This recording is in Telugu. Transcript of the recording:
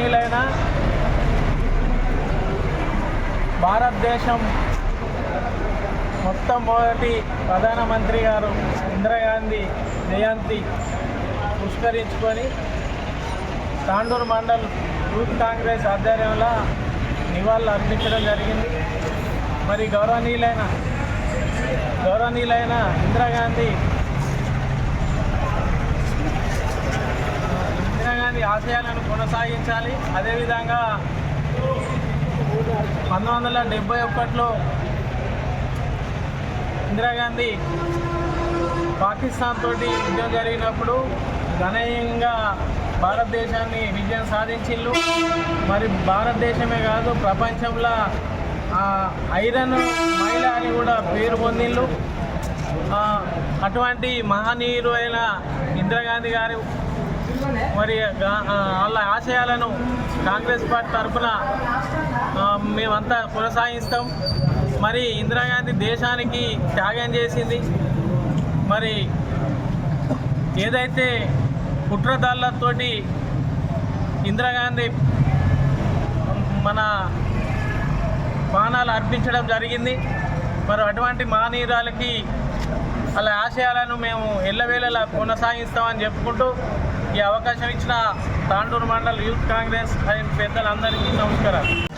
భారతీయులైన భారతదేశం మొత్తం మొదటి ప్రధానమంత్రి గారు ఇందిరాగాంధీ జయంతి పుష్కరించుకొని తాండూరు మండల్ యూత్ కాంగ్రెస్ ఆధ్వర్యంలో నివాళులు అర్పించడం జరిగింది. మరి గౌరవనీయులైన గౌరవనీయులైన ఇందిరాగాంధీ ఆశయాలను కొనసాగించాలి. అదేవిధంగా పంతొమ్మిది వందల డెబ్బై ఒకటిలో ఇందిరాగాంధీ పాకిస్తాన్ తోటి యుద్ధం జరిగినప్పుడు గణనీయంగా భారతదేశాన్ని విజయం సాధించిళ్ళు మరి భారతదేశమే కాదు ప్రపంచంలో ఐరన్ మహిళ అని కూడా పేరు పొందిళ్ళు అటువంటి మహనీయులు అయిన ఇందిరాగాంధీ గారు మరి వాళ్ళ ఆశయాలను కాంగ్రెస్ పార్టీ తరఫున మేమంతా కొనసాగిస్తాం. మరి ఇందిరాగాంధీ దేశానికి త్యాగం చేసింది. మరి ఏదైతే కుట్రదాళ్ళతోటి ఇందిరాగాంధీ మన బాణాలు అర్పించడం జరిగింది. మరి అటువంటి మహనీయురాలకి వాళ్ళ ఆశయాలను మేము ఎల్లవేళలా కొనసాగిస్తామని చెప్పుకుంటూ అవకాశం ఇచ్చిన తాండూరు మండల్ యూత్ కాంగ్రెస్ పెద్దలందరికీ నమస్కారాలు.